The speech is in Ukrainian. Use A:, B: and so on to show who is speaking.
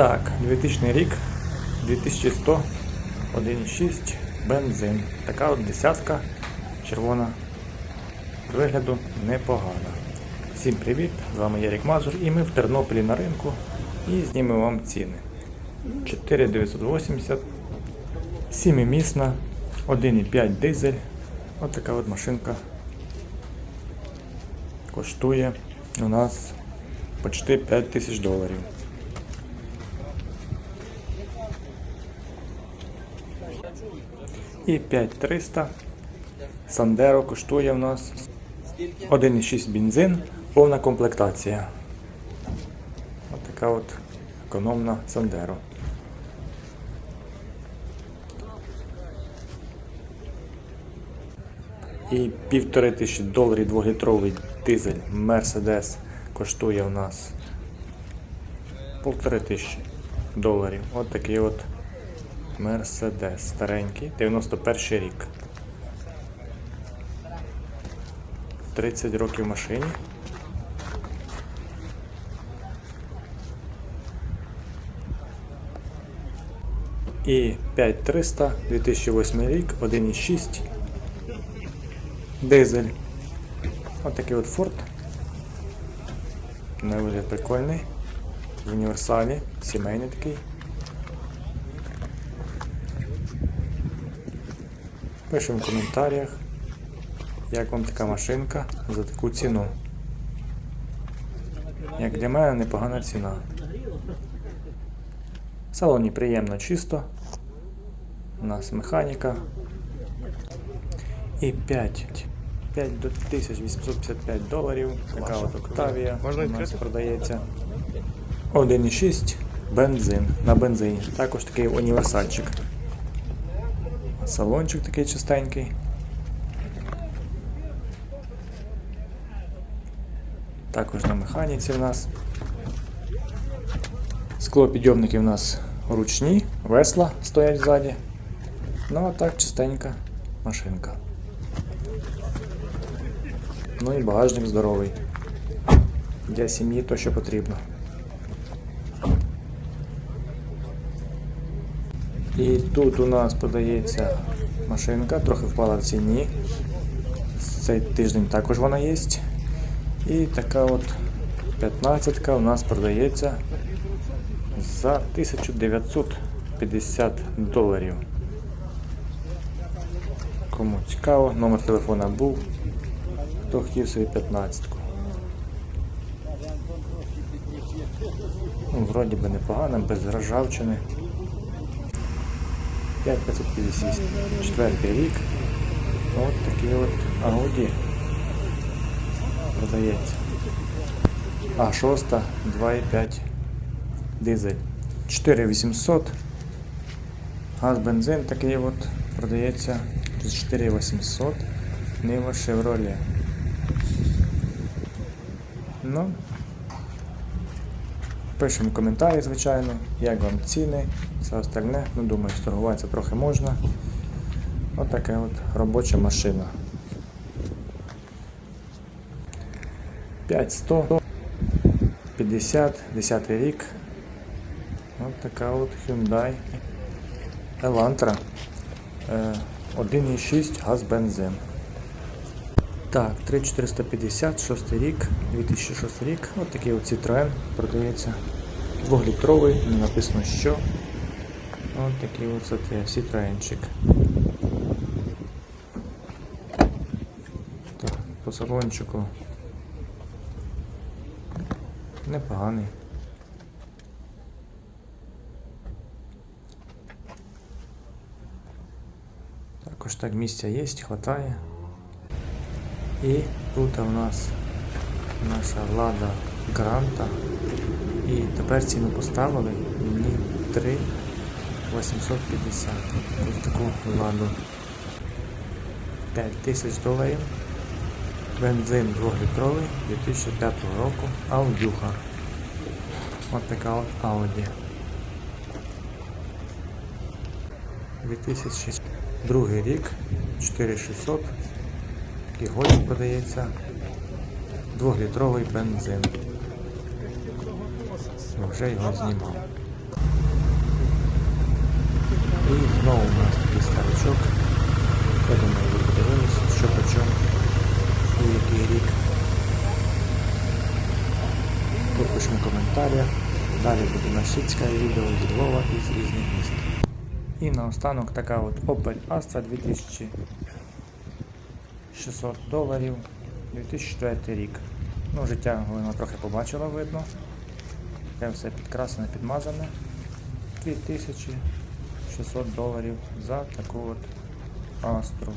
A: Так, 2000 рік, 2100, 1,6, бензин. Така от десятка червона. Вигляду непогана. Всім привіт! З вами Ярік Мазур і ми в Тернополі на ринку і знімемо вам ціни. 4980, 7-місна, 1,5 дизель. Ось така от машинка коштує у нас почти 5 тисяч доларів. І 5300. Сандеро коштує в нас 1,6 бензин, повна комплектація. Ось така от економна Сандеро. І півтори тисячі доларів двохлітровий дизель Mercedes коштує у нас полтори тисячі доларів. От такий от Mercedes старенький, 91 рік. 30 років машині. І 5300 2008 рік, 1,6 дизель. Ось такий от Ford. На вигляд прикольний. В універсалі, сімейний такий. Пишемо в коментарях, як вам така машинка за таку ціну. Як для мене непогана ціна. В салоні приємно чисто. У нас механіка. І 5. 5 до 1855 доларів. Така от Октавія у нас продається. 1,6 бензин на бензині. Також такий універсальчик. Салончик такий чистенький. Також на механіці в нас. Склопідйомники в нас ручні, весла стоять ззаді. Ну а так чистенька машинка. Ну і багажник здоровий. Для сім'ї то, що потрібно. І тут у нас подається машинка, трохи впала в ціні. Цей тиждень також вона є. І така от 15 у нас продається за 1950 доларів. Кому цікаво, номер телефона був, хто хотів собі 15. Ну, вроді би непогано, без ржавчини. 5550. Четвертий рік. От такий от Audi продається. А, шоста 2,5 дизель. 4800. Газ бензин такий от продається за 4800. Нива Chevrolet. Ну, Пишемо коментарі, звичайно, як вам ціни, все остальне. Ну, думаю, торгуватися трохи можна. Отака от робоча машина. 5100, 50, 10 рік. Ось така от Hyundai Elantra. Е, 1,6 газ бензин. Так, 3450, 6 рік, 2006 рік. Ось такий от Citroen продається. Двохлітровий, не написано що. Ось такий от це Citroenчик. Так, по салончику. Непоганий. Також так місця є, хватає. І тут у нас наша влада гранта. І тепер ціну поставили мені 3 850. Ось таку владу. 5 тисяч доларів. Бензин 2-літровий 2005 року. Аудюха. Ось така от Audi. 2002 рік, 4600. Такий голік подається. Двохлітровий бензин. Вже його знімав. І знову у нас такий старичок. Я думаю, ви подивилися, що по чому, у який рік. Тут пишемо коментарі. Далі буде на відео зі Львова і з різних міст. І наостанок така от Opel Astra 2600 доларів 2004 рік. Ну, життя вона трохи побачила, видно. Таке все підкрасене, підмазане. 2600 доларів за таку от Астру.